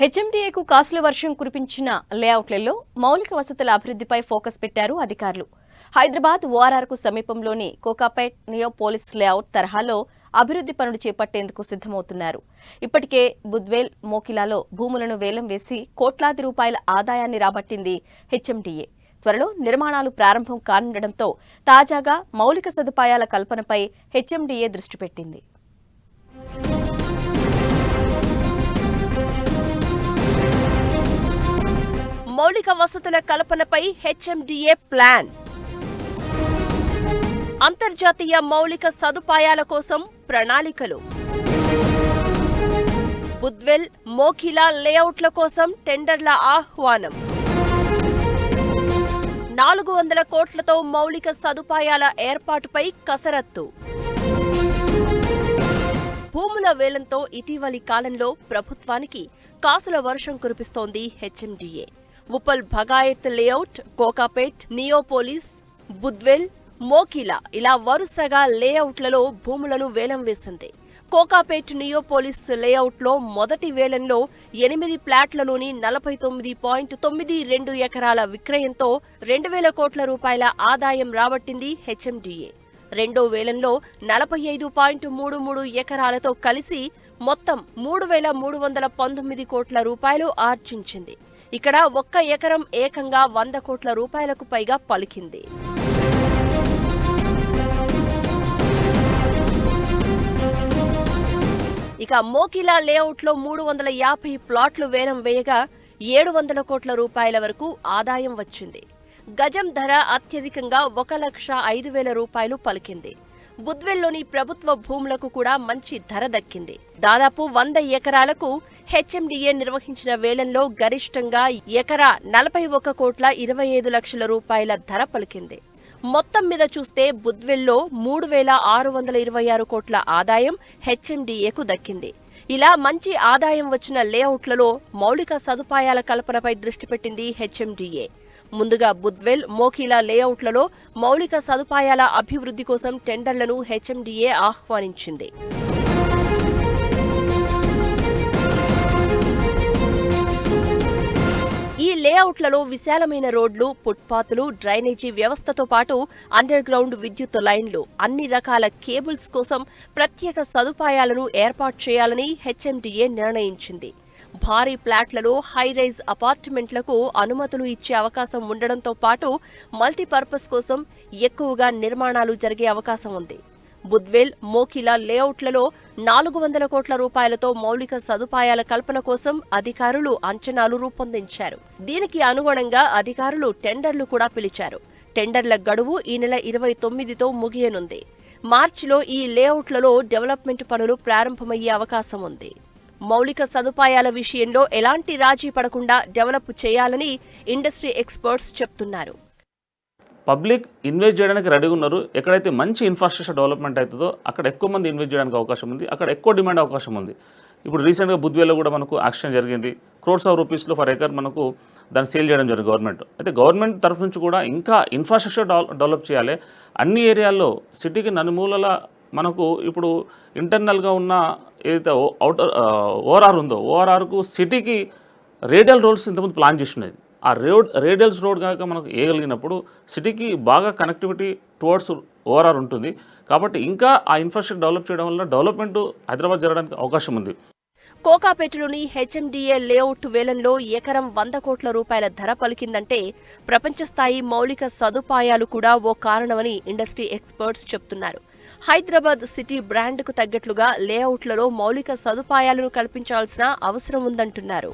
హెచ్ఎండిఏకు కాసుల వర్షం కురిపించిన లేఅవుట్లలో మౌలిక వసతుల అభివృద్ధిపై ఫోకస్ పెట్టారు అధికారులు. హైదరాబాద్ ఓఆర్ఆర్కు సమీపంలోని కోకాపేట్ నియోపోలిస్ లేఅవుట్ తరహాలో అభివృద్ధి పనులు చేపట్టేందుకు సిద్ధమవుతున్నారు. ఇప్పటికే బుద్వేల్ మోకిలాలో భూములను వేలం వేసి కోట్లాది రూపాయల ఆదాయాన్ని రాబట్టింది హెచ్ఎండిఏ. త్వరలో నిర్మాణాలు ప్రారంభం కానుండటంతో తాజాగా మౌలిక సదుపాయాల కల్పనపై హెచ్ఎండిఏ దృష్టి పెట్టింది. మౌలిక వసతుల కల్పనపై హెచ్ఎండిఏ ప్లాన్. అంతర్జాతీయ మౌలిక సదుపాయాల కోసం ప్రణాళికలు. బుద్వెల్ మోఖిలా లేఅవుట్ల కోసం టెండర్ల ఆహ్వానం. నాలుగు వందల కోట్లతో మౌలిక సదుపాయాల ఏర్పాటుపై కసరత్తు. భూముల వేలంతో ఇటీవలి కాలంలో ప్రభుత్వానికి కాసుల వర్షం కురిపిస్తోంది హెచ్ఎండిఏ. ఉప్పల్ భగాయత్ లేఅవుట్ కోకాపేట్ నియోపోలిస్ బుద్వెల్ మోకిలా ఇలా వరుసగా లేఅవుట్లలో భూములను వేలం వేసింది. కోకాపేట్ నియోపోలిస్ లేఅవుట్లో మొదటి వేలంలో ఎనిమిది ప్లాట్లలోని నలభై తొమ్మిది పాయింట్ తొమ్మిది రెండు ఎకరాల విక్రయంతో రెండు వేల కోట్ల రూపాయల ఆదాయం రాబట్టింది హెచ్ఎండిఏ. రెండో వేలంలో నలభై ఐదు పాయింట్ మూడు మూడు ఎకరాలతో కలిసి మొత్తం మూడు వేల మూడు వందల పంతొమ్మిది కోట్ల రూపాయలు ఆర్జించింది. ఇక్కడ ఒక్క ఎకరం ఏకంగా వంద కోట్ల రూపాయలకు పైగా పలికింది. ఇక మోకిలా లేఅవుట్లో మూడు వందల యాభై ప్లాట్లు వేలం వేయగా ఏడు వందల కోట్ల రూపాయల వరకు ఆదాయం వచ్చింది. గజం ధర అత్యధికంగా ఒక లక్ష ఐదు వేల రూపాయలు పలికింది. బుద్వెల్లోని ప్రభుత్వ భూములకు కూడా మంచి ధర దక్కింది. దాదాపు వంద ఎకరాలకు హెచ్ఎండిఏ నిర్వహించిన వేలంలో గరిష్టంగా ఎకరా నలభై ఒక కోట్ల ఇరవై ఐదు లక్షల రూపాయల ధర పలికింది. మొత్తం మీద చూస్తే బుద్వెల్లో మూడు వేల ఆరు వందల ఇరవై ఆరు కోట్ల ఆదాయం హెచ్ఎండిఏకు దక్కింది. ఇలా మంచి ఆదాయం వచ్చిన లేఅవుట్లలో మౌలిక సదుపాయాల కల్పనపై దృష్టి పెట్టింది హెచ్ఎండిఏ. ముందుగా బుద్వెల్ మోకిలా లేఅవుట్లలో మౌలిక సదుపాయాల అభివృద్ధి కోసం టెండర్లను హెచ్ఎండిఏ ఆహ్వానించింది. ఈ లేఅవుట్లలో విశాలమైన రోడ్లు ఫుట్పాత్లు డ్రైనేజీ వ్యవస్థతో పాటు అండర్ గ్రౌండ్ విద్యుత్ లైన్లు అన్ని రకాల కేబుల్స్ కోసం ప్రత్యేక సదుపాయాలను ఏర్పాటు చేయాలని హెచ్ఎండిఏ నిర్ణయించింది. భారీ ప్లాట్లలో హైరైజ్ అపార్ట్మెంట్లకు అనుమతులు ఇచ్చే అవకాశం ఉండడంతో పాటు మల్టీపర్పస్ కోసం ఎక్కువగా నిర్మాణాలు జరిగే అవకాశం ఉంది. బుద్వేల్ మోకిలా లేఅవుట్లలో నాలుగు వందల కోట్ల రూపాయలతో మౌలిక సదుపాయాల కల్పన కోసం అధికారులు అంచనాలు రూపొందించారు. దీనికి అనుగుణంగా అధికారులు టెండర్లు కూడా పిలిచారు. టెండర్ల గడువు ఈ నెల ఇరవై తొమ్మిదితో ముగియనుంది. మార్చిలో ఈ లేఅవుట్లలో డెవలప్మెంట్ పనులు ప్రారంభమయ్యే అవకాశం ఉంది. మౌలిక సదుపాయాల విషయంలో ఎలాంటి రాజీ పడకుండా డెవలప్ చేయాలని ఇండస్ట్రీ ఎక్స్పర్ట్స్ చెప్తున్నారు. పబ్లిక్ ఇన్వెస్ట్ చేయడానికి రెడీగా ఉన్నారు. ఎక్కడైతే మంచి ఇన్ఫ్రాస్ట్రక్చర్ డెవలప్మెంట్ అవుతుందో అక్కడ ఎక్కువ మంది ఇన్వెస్ట్ చేయడానికి అవకాశం ఉంది. అక్కడ ఎక్కువ డిమాండ్ అవకాశం ఉంది. ఇప్పుడు రీసెంట్గా బుద్వేలో కూడా మనకు యాక్షన్ జరిగింది. క్రోర్స్ ఆఫ్ రూపీస్లో ఫర్ ఎకర్ మనకు దాన్ని సేల్ చేయడం జరిగింది గవర్నమెంట్ అయితే గవర్నమెంట్ తరఫు నుంచి కూడా ఇంకా ఇన్ఫ్రాస్ట్రక్చర్ డెవలప్ చేయాలి. అన్ని ఏరియాల్లో సిటీకి నలుమూలల మనకు ఇప్పుడు ఇంటర్నల్గా ఉన్న ఏదైతే అవుటర్ ఓఆర్ఆర్ ఉందో ఓఆర్ఆర్కు సిటీకి రేడియల్ రోడ్స్ ఇంతకుముందు ప్లాన్ చేసినది ఆ రోడ్ రేడియల్స్ రోడ్ కనుక మనకు వేయగలిగినప్పుడు సిటీకి బాగా కనెక్టివిటీ టువర్డ్స్ ఓఆర్ఆర్ ఉంటుంది. కాబట్టి ఇంకా ఆ ఇన్ఫ్రాస్ట్రక్చర్ డెవలప్ చేయడం వల్ల డెవలప్మెంట్ హైదరాబాద్ జరగడానికి అవకాశం ఉంది. కోకాపేటలోని హెచ్ఎండిఏ లేఅవుట్ వేలంలో ఎకరం వంద కోట్ల రూపాయల ధర పలికిందంటే ప్రపంచ స్థాయి మౌలిక సదుపాయాలు కూడా ఓ కారణమని ఇండస్ట్రీ ఎక్స్పర్ట్స్ చెప్తున్నారు. హైదరాబాద్ సిటీ బ్రాండ్కు తగ్గట్లుగా లేఅవుట్లలో మౌలిక సదుపాయాలను కల్పించాల్సిన అవసరం ఉందంటున్నారు.